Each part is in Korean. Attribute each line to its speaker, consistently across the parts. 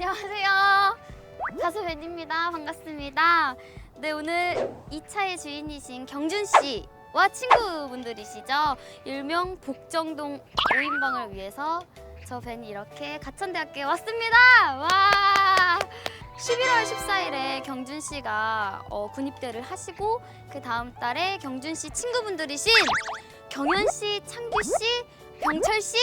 Speaker 1: 안녕하세요. 가수 벤입니다. 반갑습니다. 네, 오늘 이 차의 주인이신 경준 씨와 친구분들이시죠. 일명 복정동 5인방을 위해서 저 벤이 이렇게 가천대학교에 왔습니다. 와! 11월 14일에 경준 씨가 어, 군입대를 하시고 그 다음 달에 경준 씨 친구분들이신 경현 씨, 창규 씨, 병철 씨,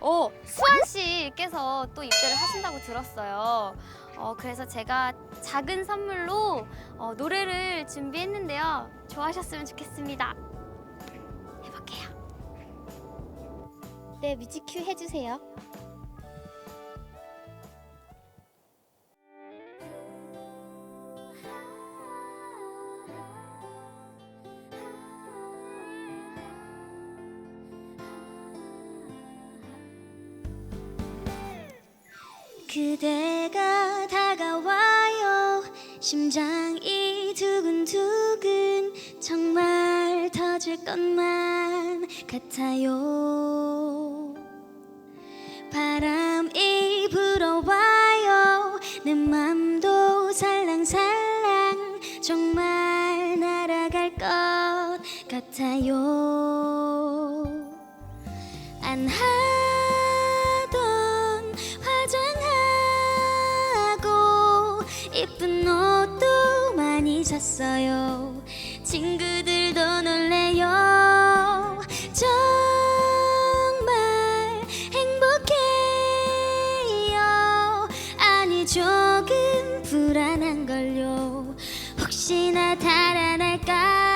Speaker 1: 어, 수환 씨께서 또 입대를 하신다고 들었어요. 어, 그래서 제가 작은 선물로 어, 노래를 준비했는데요. 좋아하셨으면 좋겠습니다. 해볼게요. 네, 뮤직큐 해주세요.
Speaker 2: 그대가 다가와요. 심장이 두근두근 정말 터질 것만 같아요. 바람이 불어와요. 내 맘도 살랑살랑 정말 날아갈 것 같아요. 안하 샀어요. 친구들도 놀래요. 정말 행복해요. 아니 조금 불안한걸요. 혹시나 달아날까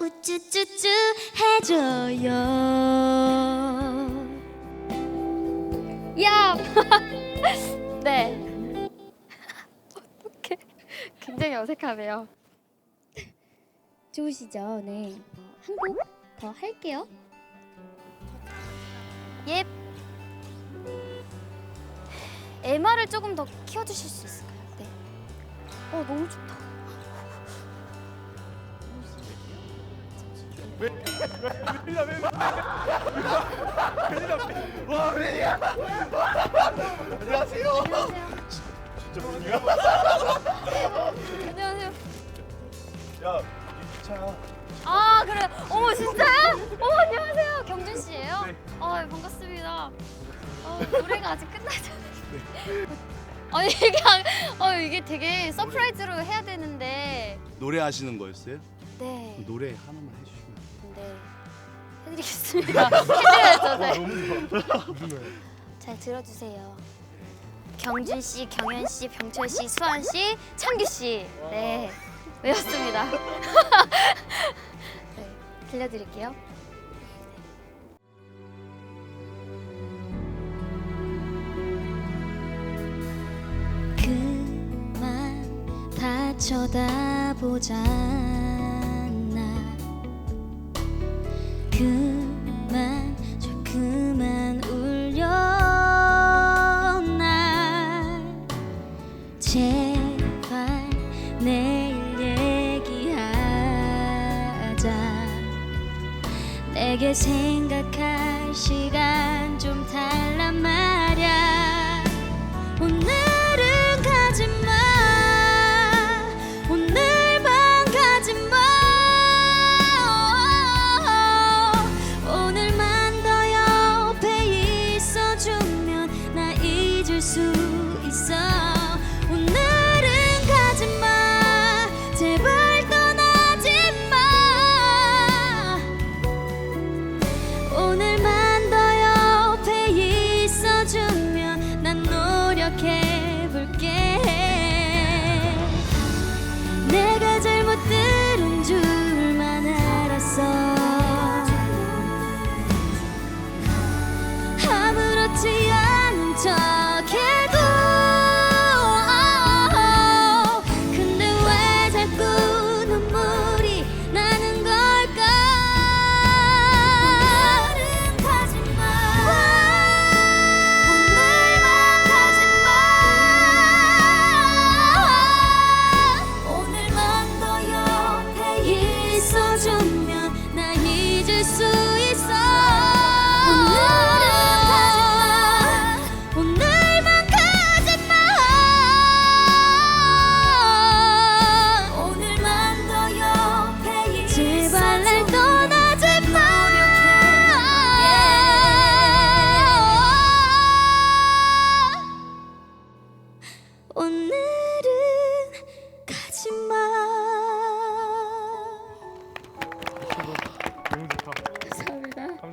Speaker 2: 우쭈쭈쭈 해줘요
Speaker 1: 야! 네. 어떡해. 굉장히 어색하네요. 좋으시죠? 네. 한 곡 더 할게요. 예. MR을 조금 더 키워주실 수 있을까요? 네. 어, 너무 좋다.
Speaker 3: 안녕하세요. 야, 이 차야.
Speaker 1: 아, 그래. 어머, 진짜요? 어머, 안녕하세요. 경준 씨예요?
Speaker 3: 네.
Speaker 1: 아, 반갑습니다. 어, 노래가 아직 끝나지 않았어요. 아니 이게 안- 어, 이게 되게 서프라이즈로 해야 되는데
Speaker 3: 노래하시는 거였어요?
Speaker 1: 네,
Speaker 3: 노래 하나만 해주시면.
Speaker 1: 네 해드리겠습니다. 해드려야죠? 잘 들어주세요. 경준 씨, 경현 씨, 병철 씨, 수환 씨, 창규 씨, 네 외웠습니다. 네, 들려드릴게요.
Speaker 2: 그만 다 쳐다보잖 그만 저 그만 울려 날 제발 내일 얘기하자. 내게 생각할 시간 좀달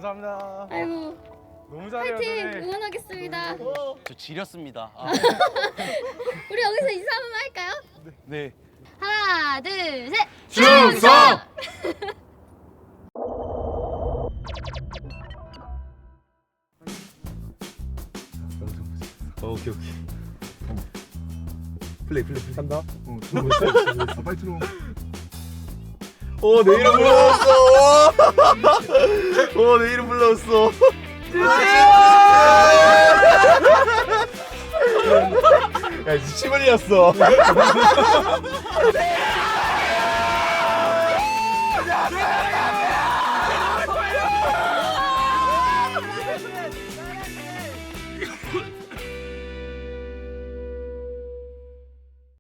Speaker 4: 너무 잘해요
Speaker 1: 파이팅
Speaker 4: 노래.
Speaker 1: 응원하겠습니다.
Speaker 5: 저 지렸습니다. 아,
Speaker 1: 우리 여기서 인사 한번 할까요?
Speaker 5: 네.
Speaker 1: 하나, 둘, 셋.
Speaker 4: 충성!
Speaker 6: 어, 오케이 오케이. 플레이 플레이 플레이. 간다.
Speaker 3: 어, 들어오겠어? 아, 빨리 들어와.
Speaker 6: 오, 내 이름 불러왔어. 오, 내 이름 불러왔어. 야, 진짜 침 흘렸어.